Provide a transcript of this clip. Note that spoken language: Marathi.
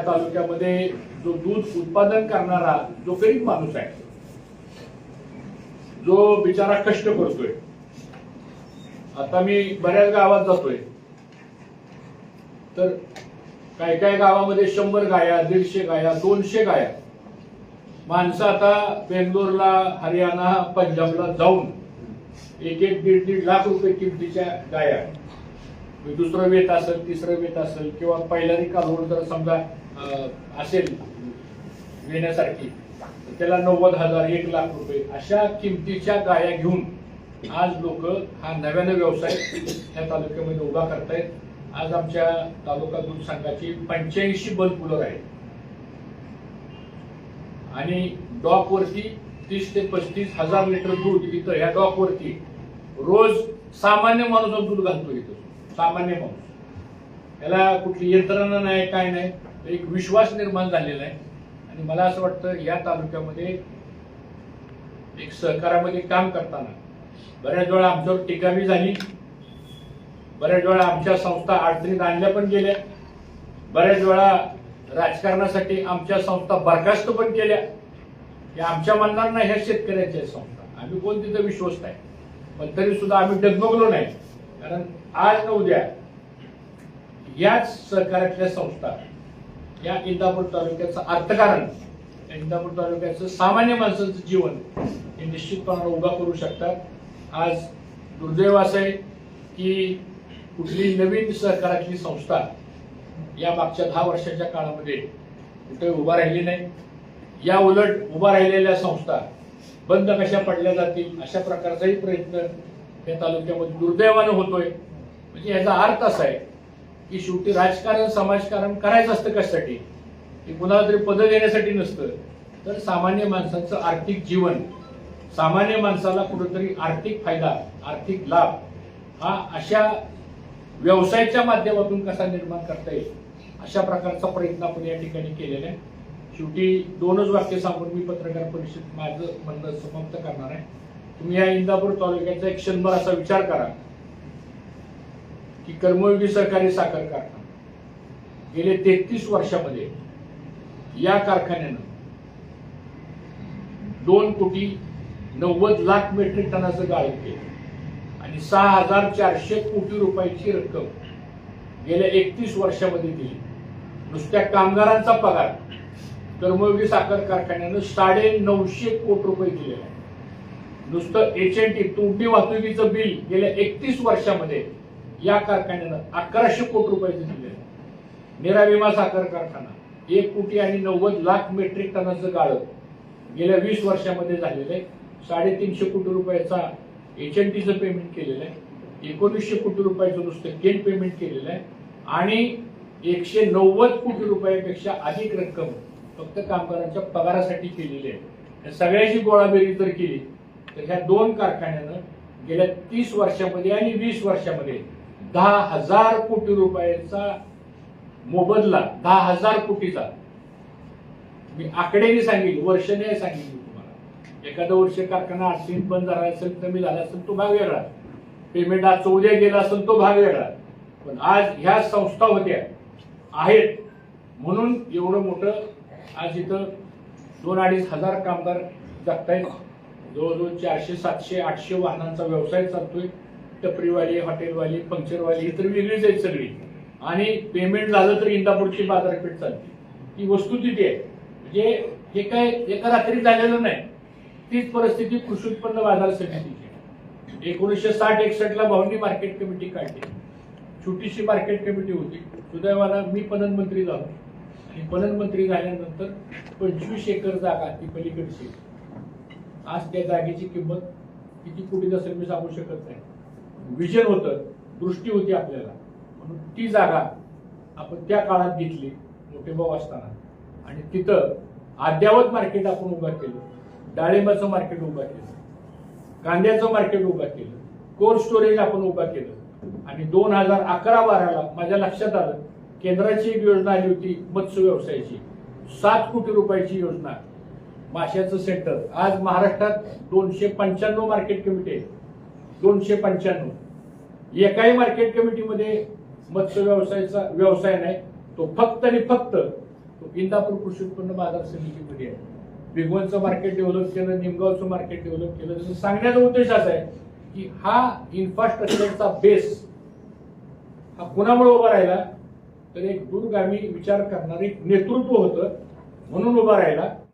या तालुक्यामध्ये जो दूध उत्पादन करणारा जो गरीब माणूस आहे जो बिचारा कष्ट करतोय आता मी बऱ्याच गावात जातोय तर काही काही गावामध्ये शंभर गाया दीडशे गाया दोनशे गाया माणसं आता बेंगलोरला हरियाणा पंजाबला जाऊन एक एक दीड दीड लाख रुपये किमतीच्या गाया म्हणजे दुसरं वेत असेल तिसरं वेत असेल किंवा पहिल्यानी कालवड जर समजा असेल घेण्यासारखी त्याला नव्वद हजार एक लाख रुपये अशा किमतीच्या गाया घेऊन आज लोक हा नव्यानं व्यवसाय ह्या तालुक्यामध्ये उभा करतायत. आज आमच्या तालुका दूध संघाची पंच्याऐंशी बल्ब कुलर आहेत. आणि डॉक वरती तीस ते पस्तीस हजार लिटर दूध इथं ह्या डॉक वरती रोज सामान्य माणूस दूध घालतो इथं. सामान्य माणूस. याला कुठली यंत्रणा नाही काय नाही एक विश्वास निर्माण झालेला आहे. आणि मला असं वाटतं या तालुक्यामध्ये एक सहकारामध्ये काम करताना बऱ्याच वेळा आमच्यावर टीकाबी झाली. बऱ्याच वेळा आमच्या संस्था अडचणीत आणल्या पण गेल्या. बऱ्याच वेळा राजकारणासाठी आमच्या संस्था बरखास्त पण केल्या. की आमच्या मनांना ह्या शेतकऱ्याच्या संस्था. आम्ही कोण तिथं विश्वस्त आहे. पण तरी सुद्धा आम्ही डगमगलो नाही. कारण आज न उद्या याच सहकार्यातल्या संस्था या इंदापूर तालुक्याचं अर्थकारण या इंदापूर तालुक्याचं सामान्य माणसाचं जीवन हे निश्चितपणाने उभा करू शकतात. आज दुर्दैव असं आहे की कुठली नवीन सहकारातली संस्था या मागच्या दहा वर्षाच्या काळामध्ये कुठे उभा राहिली नाही. या उलट उभा राहिलेल्या संस्था बंद कशा पडल्या जातील अशा प्रकारचाही प्रयत्न या तालुक्यामध्ये दुर्दैवानं होतोय. म्हणजे याचा अर्थ असा आहे की शेवटी राजकारण समाजकारण करायचं असतं कशासाठी? की कुणाला तरी पद देण्यासाठी नसतं. तर सामान्य माणसाचं आर्थिक जीवन सामान्य माणसाला कुठंतरी आर्थिक फायदा आर्थिक लाभ हा अशा व्यवसायाच्या माध्यमातून कसा निर्माण करता येईल? अशा प्रकारचा प्रयत्न आपण या ठिकाणी केलेला आहे. शेवटी दोनच वाक्य सांगून मी पत्रकार परिषद माझं म्हणणं समाप्त करणार आहे. तुम्ही या इंदापूर तालुक्याचा एक क्षणभर असा विचार करा की कर्मयोगी सहकारी साखर कारखाना गेले तेहतीस वर्षामध्ये या कारखान्यानं दोन कोटी नव्वद लाख मेट्रिक टनाचं गाळप केलं आणि सहा हजार चारशे कोटी रुपयाची रक्कम गेल्या एकतीस वर्षामध्ये दिली. नुसत्या कामगारांचा पगार कर्मयोगी साखर कारखान्यानं साडे नऊशे कोटी रुपये दिलेला आहे नुसतं एच एन टी तुंबी वाहतुकीचं बिल गेल्या एकतीस वर्षामध्ये या कारखान्यानं अकराशे कोटी रुपयाचं दिले आहे. निराविमा साखर कारखाना एक कोटी आणि नव्वद लाख मेट्रिक टनाचं गाळप गेल्या वीस वर्षामध्ये झालेलं आहे. साडेतीनशे कोटी रुपयाचा एच एन टीचं पेमेंट केलेलं आहे. एकोणीसशे कोटी रुपयाचं नुसतं केन पेमेंट केलेलं आहे. आणि एकशे नव्वद कोटी रुपयापेक्षा अधिक रक्कम फक्त कामगारांच्या पगारासाठी केलेली आहे. सगळ्याची गोळाबेरी जर केली तर ह्या दोन कारखान्यानं गेल्या तीस वर्षामध्ये आणि वीस वर्षामध्ये दहा हजार कोटी रुपयाचा मोबदला दहा हजार कोटीचा. मी आकडेने सांगेल वर्षाने सांगितली तुम्हाला. एखादं वर्ष कारखाना अडचणीत बंद झाला असेल कमी झाला असेल तो भाग वेगळा. पेमेंट आज चौद्या गेला असेल तो भाग वेगळा. पण आज ह्या संस्था होत्या आहेत. म्हणून एवढं मोठं आज इथं दोन अडीच हजार कामगार जगतायत. जवळजवळ चारशे सातशे आठशे वाहनांचा व्यवसाय चालतोय. टपरीवाली हॉटेलवाली पंक्चरवाली ही तर वेगळीच आहेत सगळी. आणि पेमेंट झालं तर इंदापूरची बाजारपेठ चालते. ती वस्तू तिथे आहे. म्हणजे हे काय एका रात्री झालेलं नाही. तीच परिस्थिती कृषी उत्पन्न बाजार समितीची एकोणीसशे साठ एकसष्ट ला भावनी मार्केट कमिटी काढली. छोटीशी मार्केट कमिटी होती. सुदैवाला मी पणन मंत्री झालो. आणि पणन मंत्री झाल्यानंतर पंचवीस एकर जागा ती पलीकडची आज त्या जागेची किंमत किती कोटीच असेल मी सांगू शकत नाही. विजन होतं दृष्टी होती आपल्याला. म्हणून ती जागा आपण त्या काळात घेतली मोठे भाऊ असताना. आणि तिथं अद्यावत मार्केट आपण उभं केलं डाळिंबाचं मार्केट उभं केलं कांद्याचं मार्केट उभं केलं कोल्ड स्टोरेज आपण उभं केलं. आणि दोन हजार अकरा बाराला माझ्या लक्षात आलं केंद्राची एक योजना आली होती मत्स्य व्यवसायाची सात कोटी रुपयाची योजना. माशाचं सेंटर आज महाराष्ट्रात दोनशे पंच्याण्णव मार्केट कमिटी आहे दोनशे पंच्याण्णव. एकाही मार्केट कमिटीमध्ये मत्स्य व्यवसायाचा व्यवसाय नाही. तो फक्त आणि फक्त तो इंदापूर कृषी उत्पन्न बाजार समितीमध्ये आहे. भिगवणचं मार्केट डेव्हलप केलं निमगावचं मार्केट डेव्हलप केलं. त्याचा सांगण्याचा उद्देश असा आहे की हा इन्फ्रास्ट्रक्चरचा बेस हा कुणामुळे उभा राहिला? तर एक दूरगामी विचार करणारे एक नेतृत्व होतं. म्हणून उभा राहिला.